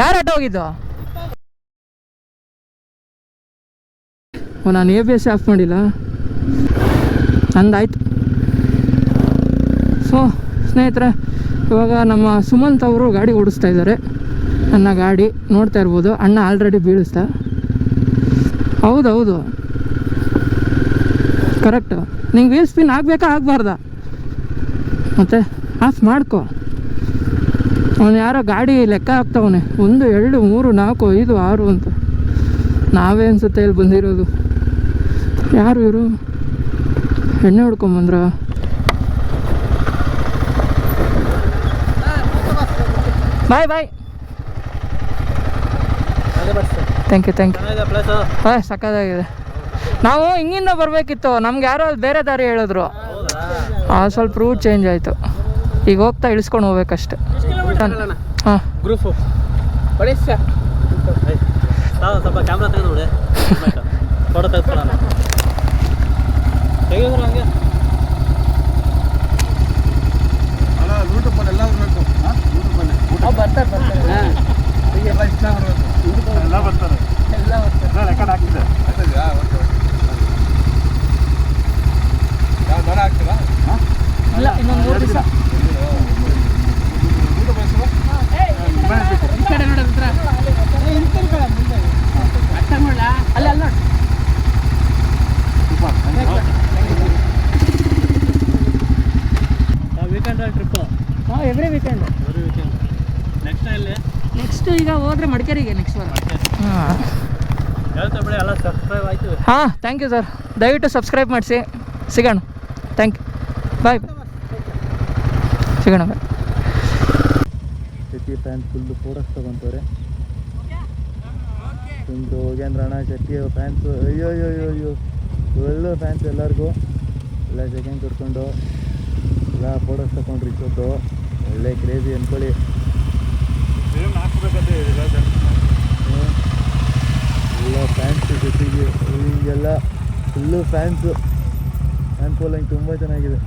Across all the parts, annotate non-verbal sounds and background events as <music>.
ಯಾರು ಅಡ್ಡ ಹೋಗಿದ್ದು? ನಾನು ಎ ಬಿ ಎಸ್ ಆಫ್ ಮಾಡಿಲ್ಲ. ನಂದಾಯ್ತು. ಸೊ ಸ್ನೇಹಿತರೆ, ಇವಾಗ ನಮ್ಮ ಸುಮಂತ್ ಅವರು ಗಾಡಿ ಓಡಿಸ್ತಾ ಇದ್ದಾರೆ. ನನ್ನ ಗಾಡಿ ನೋಡ್ತಾ ಇರ್ಬೋದು. ಅಣ್ಣ ಆಲ್ರೆಡಿ ಬೀಳಿಸ್ತಾ. ಹೌದೌದು. ಹೌದು ಕರೆಕ್ಟು ನಿಂಗೆ ವೀಲ್ ಸ್ಪಿನ್ ಆಗಬೇಕಾ, ಆಗಬಾರ್ದಾ? ಮತ್ತೆ ಆಫ್ ಮಾಡ್ಕೊ. ಅವನು ಯಾರೋ ಗಾಡಿ ಲೆಕ್ಕ ಹಾಕ್ತವನೆ? ಒಂದು, ಎರಡು, ಮೂರು, ನಾಲ್ಕು, ಐದು, ಆರು ಅಂತ. ನಾವೇ ಅನ್ಸುತ್ತೆ ಇಲ್ಲಿ ಬಂದಿರೋದು. ಯಾರು ಇವರು? ಎಣ್ಣೆ ಹೊಡ್ಕೊಂಬಂದ್ರ bye bye. Thank you thank you ಹಾಂ ಸಕ್ಕದಾಗಿದೆ ನಾವು ಹಿಂಗಿಂದ ಬರಬೇಕಿತ್ತು. ನಮ್ಗೆ ಯಾರೋ ಅಲ್ಲಿ ಬೇರೆ ದಾರಿ ಹೇಳಿದ್ರು. ಸ್ವಲ್ಪ ರೂಟ್ ಚೇಂಜ್ ಆಯಿತು. ಈಗ ಹೋಗ್ತಾ ಇಳಿಸ್ಕೊಂಡು ಹೋಗ್ಬೇಕಷ್ಟೆ. ಹಾಂ. ಗ್ರೂಪು ಪಡಿಸ ಸ್ವಲ್ಪ ಕ್ಯಾಮ್ರಾ ತೆಗೆದು ನೋಡಿ. ಫೋಟೋ ತೆಗೆದುಕೊಳ್ಳೋಣ. ತೆಗೆದ್ರು ಹಂಗೆ? ಬರ್ತಾರೆ ಬರ್ತಾರೆ. ಎಲ್ಲ ಇಷ್ಟ ಎಲ್ಲ ಬರ್ತಾರೆ. ಎಲ್ಲ ಬರ್ತಾರೆ. ರೆಕಾರ್ಡ್ ಆಗ್ತಿದೆ ಆಗ್ತಿದೆಯಾ ಓಕೆ ಓಕೆ ಯಾವ ದರ ಆಗ್ತೀರಾ ಹಾಂ ಇಲ್ಲ ಇನ್ನೊಂದು ಮೂರು ದಿವಸ ಯೂಟ್ಯೂಬ್ ಹೆಸರು ಈ ಕಡೆ ನೋಡಿದ್ರ ಅಲ್ಲಿ ಅಲ್ಲಿ ನೋಡಿ ವೀಕೆಂಡ್ ಟ್ರಿಪ್ಪು ಹಾಂ every weekend every weekend next next ಈಗ ಹೋದ್ರೆ ಮಡಿಕೇರಿಗೆ ನೆಕ್ಸ್ಟ್ ವಾರ. ಹಾಂ. ಹೇಳ್ತಾ ಬಿಡಿ ಎಲ್ಲ ಸಬ್ಸ್ಕ್ರೈಬ್ ಆಯ್ತು. ಹಾಂ ಥ್ಯಾಂಕ್ ಯು ಸರ್ ದಯವಿಟ್ಟು ಸಬ್ಸ್ಕ್ರೈಬ್ ಮಾಡಿಸಿ. ಸಿಗೋಣ. ಥ್ಯಾಂಕ್ ಯು ಬಾಯ್ ಸಿಗೋಣ bye Shetty fans full photos ತಗೊಂತವ್ರೆ. ತುಂಬ ಯೋಗೇಂದ್ರ ಅಣ್ಣ ಶೆಟ್ಟಿ ಫ್ಯಾನ್ಸ್ ಅಯ್ಯೋ ಅಯ್ಯೋ ಅಯ್ಯೋ ಅಯ್ಯೋ ಒಳ್ಳೆ ಫ್ಯಾನ್ಸ್ ಎಲ್ಲರಿಗೂ. ಎಲ್ಲ ಸೆಕೆಂಡ್ ಕೊಡ್ಕೊಂಡು ಎಲ್ಲ ಫೋಟೋಸ್ ತಗೊಂಡ್ರಿ ಇಷ್ಟೊತ್ತು. ಒಳ್ಳೆ ಕ್ರೇಜಿ ಅಂದ್ಕೊಳ್ಳಿ ಎಲ್ಲ ಫ್ಯಾನ್ಸ್ ಜೊತೆಗೆ ಹಿಂಗೆಲ್ಲ ಫುಲ್ಲು ಫ್ಯಾನ್ಸು ಫ್ಯಾನ್ ಫಾಲೋಯಿಂಗ್ ತುಂಬ ಚೆನ್ನಾಗಿದೆ.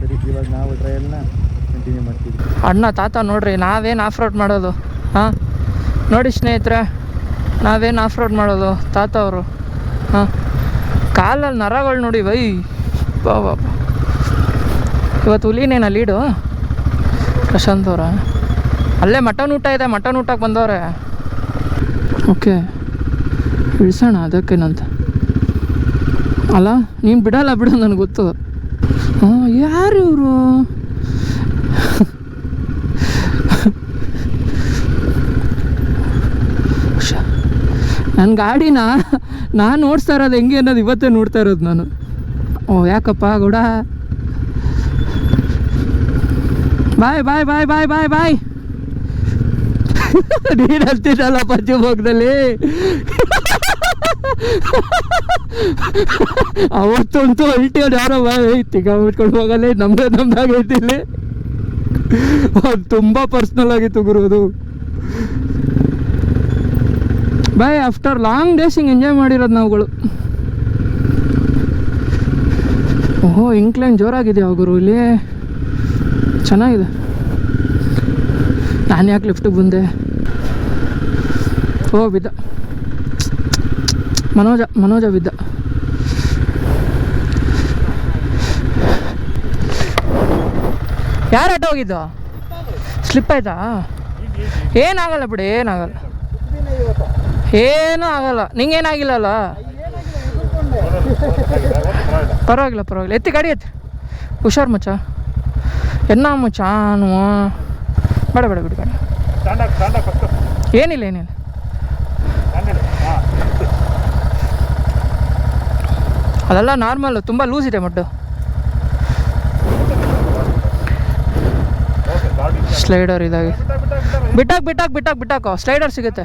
ಸರಿ ಇವಾಗ ನಾವು ಟ್ರಯಲ್ನ ಕಂಟಿನ್ಯೂ ಮಾಡ್ತೀವಿ. ಅಣ್ಣ ತಾತ ನೋಡ್ರಿ ನಾವೇನು ಆಫ್ ರೋಡ್ ಮಾಡೋದು ಹಾಂ? ನೋಡಿ ಸ್ನೇಹಿತರೆ ನಾವೇನು ಆಫ್ ರೋಡ್ ಮಾಡೋದು ತಾತ ಅವರು ಹಾಂ? ಕಾಲಲ್ಲಿ ನರಗಳು ನೋಡಿ ಬೈ ಬಾಬಾ ಬಾ ಬಾ. ಇವತ್ತು ಹುಲಿನೇನ ಲೀಡು? ಪ್ರಶಾಂತ್ ಅವರ? ಅಲ್ಲೇ ಮಟನ್ ಊಟ ಇದೆ, ಮಟನ್ ಊಟಕ್ಕೆ ಬಂದವ್ರೆ. ಓಕೆ. ಇಳಿಸೋಣ ಅದಕ್ಕೇನಂತ. ಅಲ್ಲ, ನೀನು ಬಿಡಲ್ಲ ಬಿಡು ನನಗೆ ಗೊತ್ತು. ಹಾಂ ಯಾರು ಇವರು? ನನ್ನ ಗಾಡಿನ ನಾನು ಓಡಿಸ್ತಾ ಇರೋದು ಹೆಂಗೆ ಅನ್ನೋದು ಇವತ್ತೇ ನೋಡ್ತಾ ಇರೋದು ನಾನು. ಓ, ಯಾಕಪ್ಪ, ಗೌಡ? ಬಾಯ್ ಬಾಯ್ ಬಾಯ್ ಬಾಯ್ ಬಾಯ್ ಬಾಯ್. <laughs> ನೀನು ಹಲ್ತಿದ್ದಲ್ಲ ಪಶ್ಚಿಮಭೋಗದಲ್ಲಿ <laughs> ಅವತ್ತಂತೂ ಅಲ್ಟಿ ಯಾರೋ ತಿಗ ಬಿಟ್ಕೊಂಡು ಹೋಗಲ್ಲ, ನಮ್ದೇ ನಮ್ದಾಗೈತಿ ಇಲ್ಲಿ. ಅದು ತುಂಬ ಪರ್ಸ್ನಲ್ ಆಗಿತ್ತು ಗುರುದು ಬಾಯ್ ಆಫ್ಟರ್ ಲಾಂಗ್ ಡೇಸಿಂಗ್ ಎಂಜಾಯ್ ಮಾಡಿರೋದು ನಾವುಗಳು. ಓಹೋ ಇಂಕ್ಲೈನ್ ಜೋರಾಗಿದೆ ಗುರು. ಇಲ್ಲಿ ಚೆನ್ನಾಗಿದೆ. ನಾನು ಯಾಕೆ ಲಿಫ್ಟಿಗೆ ಬಂದೆ? ಓ ಬಿದ್ದ ಮನೋಜ ಮನೋಜ ಬಿದ್ದ ಯಾರು ಅಡ್ಡ ಹೋಗಿದ್ದು? ಸ್ಲಿಪ್ ಆಯ್ತಾ? ಏನಾಗಲ್ಲ ಬಿಡಿ, ಏನಾಗಲ್ಲ. ಏನೂ ಆಗಲ್ಲ. ನಿಂಗೇನಾಗಿಲ್ಲಲ್ಲ ಪರವಾಗಿಲ್ಲ ಪರವಾಗಿಲ್ಲ. ಎತ್ತಿ ಗಾಡಿ ಎತ್ತಿ. ಹುಷಾರು ಮಚ್ಚ. ಎನ್ನ ಮಚ್ಚ? ನೀವು ಬೇಡ ಬೇಡ ಬಿಡಿ ಬೇಡ. ಏನಿಲ್ಲ ಏನಿಲ್ಲ. ಅದೆಲ್ಲ ನಾರ್ಮಲ್ ತುಂಬ ಲೂಸ್ ಇದೆ ಮಡ್ಡು. ಸ್ಲೈಡರ್ ಇದಾಗಿ. ಬಿಟ್ಟ ಬಿಟ್ಟ ಬಿಟ್ಟ ಬಿಟ್ಟಾಕ್. ಬಿಟ್ಟಾಕ್ ಬಿಟ್ಟಾಕ್ ಬಿಟ್ಟಾಕೋ. ಸ್ಲೈಡರ್ ಸಿಗುತ್ತೆ.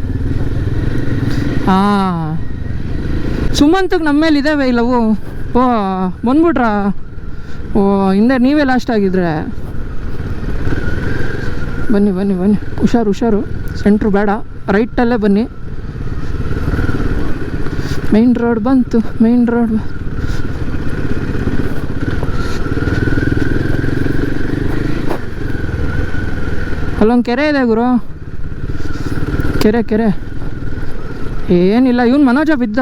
ಹಾಂ ಸುಮಂತಗೆ ನಮ್ಮ ಮೇಲೆ ಇದ್ದಾವೆ ಇಲ್ಲವು ಓ, ಬಂದ್ಬಿಟ್ರಾ? ಓ, ಹಿಂದೆ ನೀವೇ ಲಾಸ್ಟ್ ಆಗಿದ್ರೆ. ಬನ್ನಿ ಬನ್ನಿ ಬನ್ನಿ. ಹುಷಾರು ಹುಷಾರು. ಸೆಂಟ್ರು ಬೇಡ. ರೈಟಲ್ಲೇ ಬನ್ನಿ. ಮೈನ್ ರೋಡ್ ಬಂತು. ಮೈನ್ ರೋಡ್ ಅಲ್ಲೊಂದು ಕೆರೆ ಇದೆ ಗುರು. ಕೆರೆ ಕೆರೆ. ಏನಿಲ್ಲ ಇವನು ಮನೋಜ ಬಿದ್ದ.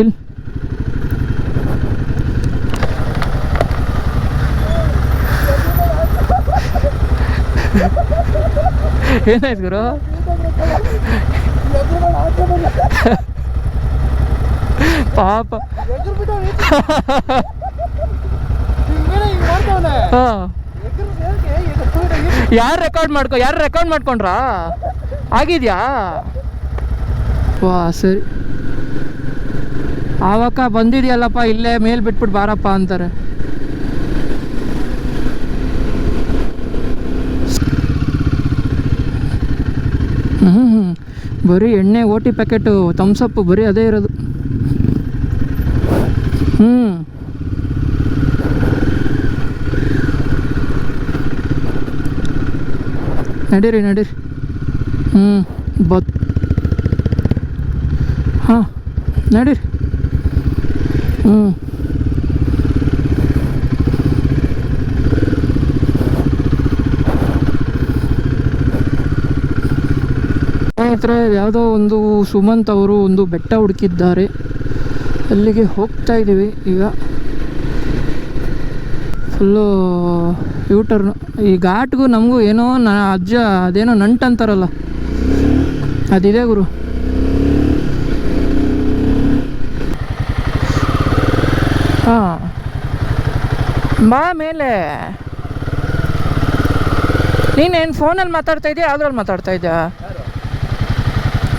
ಇಲ್ಲಿ ಏನಾಯ್ತು ಗುರು? ಪಾಪ. ಯಾರು ರೆಕಾರ್ಡ್ ಮಾಡ್ಕೊ ಯಾರು ರೆಕಾರ್ಡ್ ಮಾಡ್ಕೊಂಡ್ರಾ? ಆಗಿದ್ಯಾ? ವಾ, ಸರಿ. ಆವಾಗ ಬಂದಿದೆಯಲ್ಲಪ್ಪ, ಇಲ್ಲೇ ಮೇಲೆ ಬಿಟ್ಬಿಟ್ಟು ಬಾರಪ್ಪ ಅಂತಾರೆ. ಹ್ಞೂ ಬರೀ ಎಣ್ಣೆ, ಓಟಿ ಪ್ಯಾಕೆಟು ಥಮ್ಸಪ್ಪು ಬರೀ ಅದೇ ಇರೋದು. ಹ್ಞೂ ನಡೀರಿ ನಡೀರಿ. ಹ್ಞೂ ಬತ್ ಹಾಂ, ನಡೀರಿ. ಹ್ಞೂ ಸ್ನೇಹಿತರೆ, ಯಾವುದೋ ಒಂದು ಸುಮಂತ್ ಅವರು ಒಂದು ಬೆಟ್ಟ ಹುಡುಕಿದ್ದಾರೆ. ಅಲ್ಲಿಗೆ ಹೋಗ್ತಾ ಇದ್ದೀವಿ ಈಗ. ಫುಲ್ಲು ಯೂಟರ್ನು ಈ ಘಾಟ್ಗೂ ನಮಗೂ ಏನೋ ನ ಅಜ್ಜ ಅದೇನೋ ನಂಟು ಅಂತಾರಲ್ಲ ಅದಿದೆ ಗುರು. ಹಾಂ. ಬಾ ಮೇಲೆ. ನೀನೇನು ಫೋನಲ್ಲಿ ಮಾತಾಡ್ತಾ ಇದೆಯಾ? ಯಾವ್ದ್ರಲ್ಲಿ ಮಾತಾಡ್ತಾ ಇದ್ಯಾ?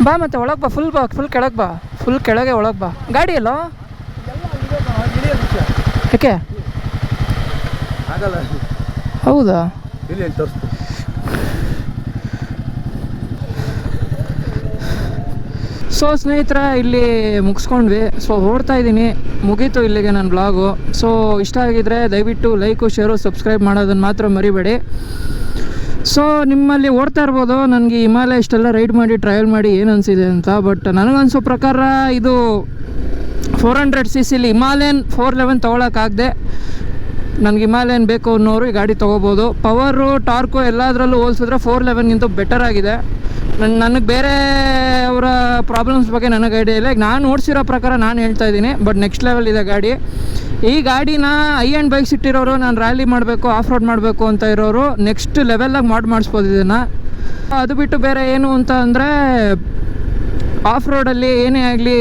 ಬಾ ಮತ್ತೆ ಒಳಗೆ ಬಾ ಫುಲ್ ಬಾ ಫುಲ್ ಕೆಳಗೆ ಬಾ ಫುಲ್ ಕೆಳಗೆ ಒಳಗೆ ಬಾ. ಗಾಡಿ ಅಲ್ಲೋ ಯಾಕೆ? ಹೌದಾ ಇಲ್ಲಿ ಏನು ತೋರಿಸ್ತು ಸೊ ಸ್ನೇಹಿತರೆ, ಇಲ್ಲಿ ಮುಗಿಸ್ಕೊಂಡ್ವಿ. ಸೊ ಓಡ್ತಾ ಇದ್ದೀನಿ. ಮುಗೀತು ಇಲ್ಲಿಗೆ ನನ್ನ ಬ್ಲಾಗು ಸೊ ಇಷ್ಟ ಆಗಿದ್ರೆ ದಯವಿಟ್ಟು ಲೈಕು ಶೇರು ಸಬ್ಸ್ಕ್ರೈಬ್ ಮಾಡೋದನ್ನು ಮಾತ್ರ ಮರಿಬೇಡಿ. ಸೊ ನಿಮ್ಮಲ್ಲಿ ಓಡ್ತಾ ಇರ್ಬೋದು. ನನಗೆ ಹಿಮಾಲಯ ಇಷ್ಟೆಲ್ಲ ರೈಡ್ ಮಾಡಿ ಟ್ರಯಲ್ ಮಾಡಿ ಏನು ಅನಿಸಿದೆ ಅಂತ. ಬಟ್ ನನಗನ್ಸೋ ಪ್ರಕಾರ ಇದು ಫೋರ್ ಹಂಡ್ರೆಡ್ ಸಿ ಸಿಲಿ ಹಿಮಾಲಯನ್ ಫೋರ್ ಲೆವೆನ್ ತೊಗೊಳಕ್ಕಾಗದೆ. ನನಗೆ ಹಿಮಾಲಯನ್ ಬೇಕು ಅನ್ನೋರು ಈ ಗಾಡಿ ತೊಗೋಬೋದು. ಪವರು ಟಾರ್ಕು ಎಲ್ಲದರಲ್ಲೂ ಹೋಲಿಸಿದ್ರೆ ಫೋರ್ ಲೆವೆನ್ಗಿಂತ ಬೆಟರ್ ಆಗಿದೆ. ನನಗೆ ಬೇರೆ ಅವರ ಪ್ರಾಬ್ಲಮ್ಸ್ ಬಗ್ಗೆ ನನಗೆ ಐಡಿಯಾ ಇಲ್ಲ. ಈಗ ನಾನು ಓಡಿಸಿರೋ ಪ್ರಕಾರ ನಾನು ಹೇಳ್ತಾ ಇದ್ದೀನಿ ಬಟ್ ನೆಕ್ಸ್ಟ್ ಲೆವೆಲ್ ಇದೆ ಗಾಡಿ. ಈ ಗಾಡಿನ ಐ ಆ್ಯಂಡ್ ಬೈಕ್ಸ್ ಇಟ್ಟಿರೋರು, ನಾನು ರ್ಯಾಲಿ ಮಾಡಬೇಕು ಆಫ್ ರೋಡ್ ಮಾಡಬೇಕು ಅಂತ ಇರೋರು ನೆಕ್ಸ್ಟ್ ಲೆವೆಲ್ಲಾಗಿ ಮಾಡಿ ಮಾಡಿಸ್ಬೋದು ಇದನ್ನು. ಅದು ಬಿಟ್ಟು ಬೇರೆ ಏನು ಅಂತ ಅಂದರೆ ಆಫ್ ರೋಡಲ್ಲಿ ಏನೇ ಆಗಲಿ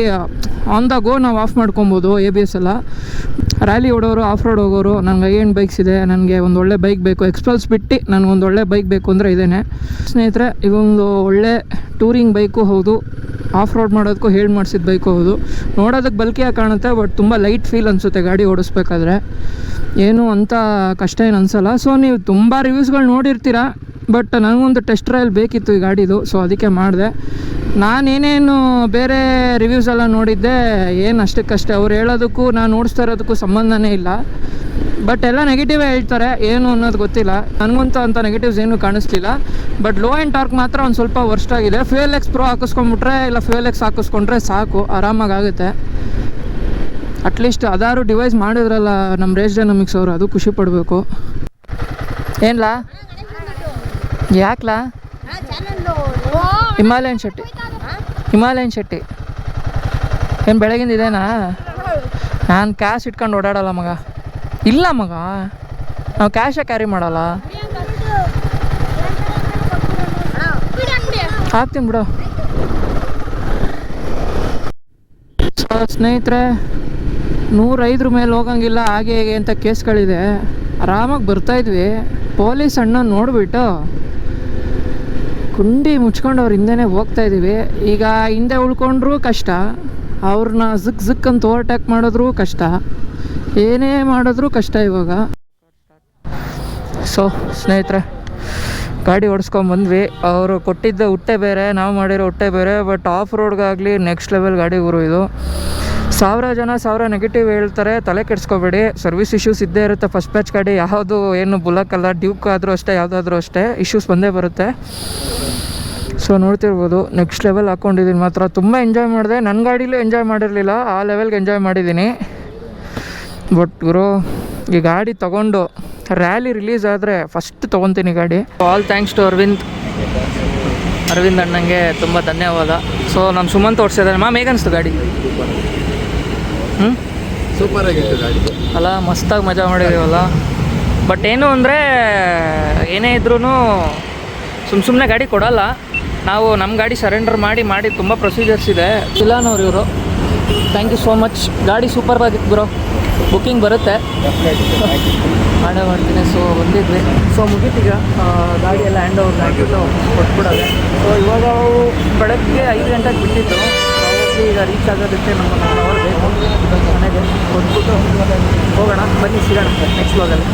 ಆನ್ ದ ಗೋ ನಾವು ಆಫ್ ಮಾಡ್ಕೊಬೋದು ಎ ಬಿ ಎಸ್ ಎಲ್ಲ. ರ್ಯಾಲಿ ಓಡೋರು ಆಫ್ ರೋಡ್ ಹೋಗೋರು ನನಗೆ ಏನು ಬೈಕ್ಸ್ ಇದೆ, ನನಗೆ ಒಂದು ಒಳ್ಳೆ ಬೈಕ್ ಬೇಕು. ಎಕ್ಸ್ಪಲ್ಸ್ ಬಿಟ್ಟು ನನಗೊಂದು ಒಳ್ಳೆ ಬೈಕ್ ಬೇಕು ಅಂದರೆ ಇದೇನೆ. ಸ್ನೇಹಿತರೆ ಇವೊಂದು ಒಳ್ಳೆ ಟೂರಿಂಗ್ ಬೈಕು ಹೌದು. ಆಫ್ ರೋಡ್ ಮಾಡೋದಕ್ಕೂ ಹೇಳಿ ಮಾಡಿಸಿದ ಬೈಕು ಹೌದು. ನೋಡೋದಕ್ಕೆ ಬಲ್ಕಿಯಾಗಿ ಕಾಣುತ್ತೆ ಬಟ್ ತುಂಬ ಲೈಟ್ ಫೀಲ್ ಅನಿಸುತ್ತೆ ಗಾಡಿ ಓಡಿಸ್ಬೇಕಾದ್ರೆ. ಏನು ಅಂತ ಕಷ್ಟ ಏನು ಅನಿಸಲ್ಲ. ಸೊ ನೀವು ತುಂಬ ರಿವ್ಯೂಸ್ಗಳು ನೋಡಿರ್ತೀರ ಬಟ್ ನನಗೊಂದು ಟೆಸ್ಟ್ ಟ್ರಯಲ್ ಬೇಕಿತ್ತು ಈ ಗಾಡಿದು ಸೊ ಅದಕ್ಕೆ ಮಾಡಿದೆ. ನಾನೇನೇನು ಬೇರೆ ರಿವ್ಯೂಸ್ ಎಲ್ಲ ನೋಡಿದ್ದೆ, ಏನು ಅಷ್ಟಕ್ಕಷ್ಟೇ. ಅವ್ರು ಹೇಳೋದಕ್ಕೂ, ನಾನು ಓಡಿಸ್ತಾ ಇರೋದಕ್ಕೂ ಸಂಬಂಧನೇ ಇಲ್ಲ. ಬಟ್ ಎಲ್ಲ ನೆಗೆಟಿವೇ ಹೇಳ್ತಾರೆ, ಏನು ಅನ್ನೋದು ಗೊತ್ತಿಲ್ಲ. ನನಗಂತೂ ಅಂಥ ನೆಗೆಟಿವ್ಸ್ ಏನು ಕಾಣಿಸ್ತಿಲ್ಲ ಬಟ್ ಲೋ ಆ್ಯಂಡ್ ಟಾರ್ಕ್ ಮಾತ್ರ ಒಂದು ಸ್ವಲ್ಪ ವರ್ಸ್ಟ್ ಆಗಿದೆ. ಫ್ಯೂಯಲ್ ಎಕ್ಸ್ ಪ್ರೋ ಹಾಕಿಸ್ಕೊಂಬಿಟ್ರೆ ಇಲ್ಲ ಫ್ಯೂಯಲ್ ಎಕ್ಸ್ ಹಾಕಿಸ್ಕೊಂಡ್ರೆ ಸಾಕು ಆರಾಮಾಗಿ ಆಗುತ್ತೆ ಅಟ್ಲೀಸ್ಟ್ ಅದಾರು ಡಿವೈಸ್ ಮಾಡಿದ್ರಲ್ಲ ನಮ್ಮ ರೇಸ್ ಡೈನಮಿಕ್ಸ್ ಅವರು, ಅದು ಖುಷಿ ಪಡಬೇಕು. ಏನ್ಲಾ? ಯಾಕ್ಲಾ? ಹಿಮಾಲಯನ್ ಶೆಟ್ಟಿ. ಹಿಮಾಲಯನ್ ಶೆಟ್ಟಿ. ಏನು ಬೆಳಗಿಂದ ಇದೇನಾ? ನಾನು ಕ್ಯಾಶ್ ಇಟ್ಕೊಂಡು ಓಡಾಡಲ್ಲ ಮಗ. ಇಲ್ಲ ಮಗ. ನಾವು ಕ್ಯಾಶೇ ಕ್ಯಾರಿ ಮಾಡಲ್ಲ. ಹಾಕ್ತೀನಿ ಬಿಡು. ಸ್ನೇಹಿತರೆ, ನೂರೈದ್ರ ಮೇಲೆ ಹೋಗಂಗಿಲ್ಲ, ಹಾಗೆ ಹೇಗೆ ಅಂತ ಕೇಸ್ಗಳಿದೆ. ಆರಾಮಾಗಿ ಬರ್ತಾಯಿದ್ವಿ ಪೊಲೀಸ್ ಅಣ್ಣ ನೋಡಿಬಿಟ್ಟು ಕುಂಡಿ ಮುಚ್ಕೊಂಡು ಅವ್ರ ಹಿಂದೆನೇ ಹೋಗ್ತಾ ಇದ್ದೀವಿ ಈಗ ಹಿಂದೆ ಉಳ್ಕೊಂಡ್ರೂ ಕಷ್ಟ. ಅವ್ರನ್ನ ಝುಕ್ ಝುಕ್ ಅಂತ ಓವರ್ಟೇಕ್ ಮಾಡಿದ್ರು ಕಷ್ಟ. ಏನೇ ಮಾಡಿದ್ರು ಕಷ್ಟ ಇವಾಗ. ಸೊ ಸ್ನೇಹಿತರೆ, ಗಾಡಿ ಓಡಿಸ್ಕೊಂಬಂದ್ವಿ ಅವರು ಕೊಟ್ಟಿದ್ದ ಹುಟ್ಟೆ ಬೇರೆ, ನಾವು ಮಾಡಿರೋ ಹುಟ್ಟೆ ಬೇರೆ ಬಟ್ ಆಫ್ ರೋಡ್ಗಾಗಲಿ ನೆಕ್ಸ್ಟ್ ಲೆವೆಲ್ ಗಾಡಿ ಗುರು ಇದು. ಸಾವಿರ ಜನ ಸಾವಿರ ನೆಗೆಟಿವ್ ಹೇಳ್ತಾರೆ, ತಲೆ ಕೆಡಿಸ್ಕೋಬೇಡಿ. ಸರ್ವಿಸ್ ಇಶ್ಯೂಸ್ ಇದ್ದೇ ಇರುತ್ತೆ ಫಸ್ಟ್ ಬ್ಯಾಚ್ ಗಾಡಿ ಯಾವುದು, ಏನು ಬುಲಕ್ ಅಲ್ಲ ಡ್ಯೂಕ್ ಆದರೂ ಅಷ್ಟೇ, ಯಾವುದಾದ್ರೂ ಅಷ್ಟೇ ಇಶ್ಯೂಸ್ ಬಂದೇ ಬರುತ್ತೆ. ಸೊ ನೋಡ್ತಿರ್ಬೋದು ನೆಕ್ಸ್ಟ್ ಲೆವೆಲ್ ಹಾಕ್ಕೊಂಡಿದ್ದೀನಿ ಮಾತ್ರ. ತುಂಬ ಎಂಜಾಯ್ ಮಾಡಿದೆ. ನನ್ನ ಗಾಡೀಲೂ ಎಂಜಾಯ್ ಮಾಡಿರಲಿಲ್ಲ. ಆ ಲೆವೆಲ್ಗೆ ಎಂಜಾಯ್ ಮಾಡಿದ್ದೀನಿ ಬಟ್ ಗುರು ಈ ಗಾಡಿ ತೊಗೊಂಡು ರ್ಯಾಲಿ ರಿಲೀಸ್ ಆದರೆ ಫಸ್ಟ್ ತೊಗೊತೀನಿ ಗಾಡಿ. All thanks to Aravind Aravind ಅಣ್ಣಂಗೆ ತುಂಬ ಧನ್ಯವಾದ. ಸೊ ನಾನು ಸುಮಂತ್ ಓಡಿಸಿದ್ದಾರೆ ಮ್ಯಾಮ್ ಹೇಗನ್ನಿಸ್ತು ಗಾಡಿ? ಹ್ಞೂ ಸೂಪರ್ ಆಗಿತ್ತು ಗಾಡಿ. ಅಲ್ಲ ಮಸ್ತಾಗಿ ಮಜಾ ಮಾಡಿದ್ದೀವಲ್ಲ ಬಟ್ ಏನು ಅಂದರೆ ಏನೇ ಇದ್ರೂ ಸುಮ್ಮ ಸುಮ್ಮನೆ ಗಾಡಿ ಕೊಡಲ್ಲ. ನಾವು ನಮ್ಮ ಗಾಡಿ ಸರೆಂಡರ್ ಮಾಡಿ ಮಾಡಿ ತುಂಬ ಪ್ರೊಸೀಜರ್ಸ್ ಇದೆ. ಚಿಲಾನವ್ರು ಇವರು. ಥ್ಯಾಂಕ್ ಯು ಸೋ ಮಚ್ ಗಾಡಿ ಸೂಪರ್ ಆಗಿತ್ತು ಬ್ರೋ ಬುಕ್ಕಿಂಗ್ ಬರುತ್ತೆ. ಮಾಡೇ ಮಾಡ್ತೀನಿ. ಸೊ ಬಂದಿದ್ವಿ. ಸೊ ಮುಗೀತೀಗ ಗಾಡಿ ಎಲ್ಲ ಹ್ಯಾಂಡ್ ಓವರ್ ಆಗಿಬಿಟ್ಟು ಕೊಟ್ಬಿಡೋದೆ. ಸೊ ಇವಾಗ ನಾವು ಬೆಳಗ್ಗೆ ಐದು ಗಂಟೆಗೆ ಬಿಟ್ಟಿದ್ದು. ಈಗ ರೀಚ್ ಆಗೋದಕ್ಕೆ ನಮ್ಮ ಒನ್ ಮನೆಗೆ. ಕೊಟ್ಬಿಟ್ಟು ಹೋಗೋಣ. ಬನ್ನಿ, ಸಿಗೋಣ. ನೆಕ್ಸ್ಟ್ ವ್ಲಾಗಲ್ಲಿ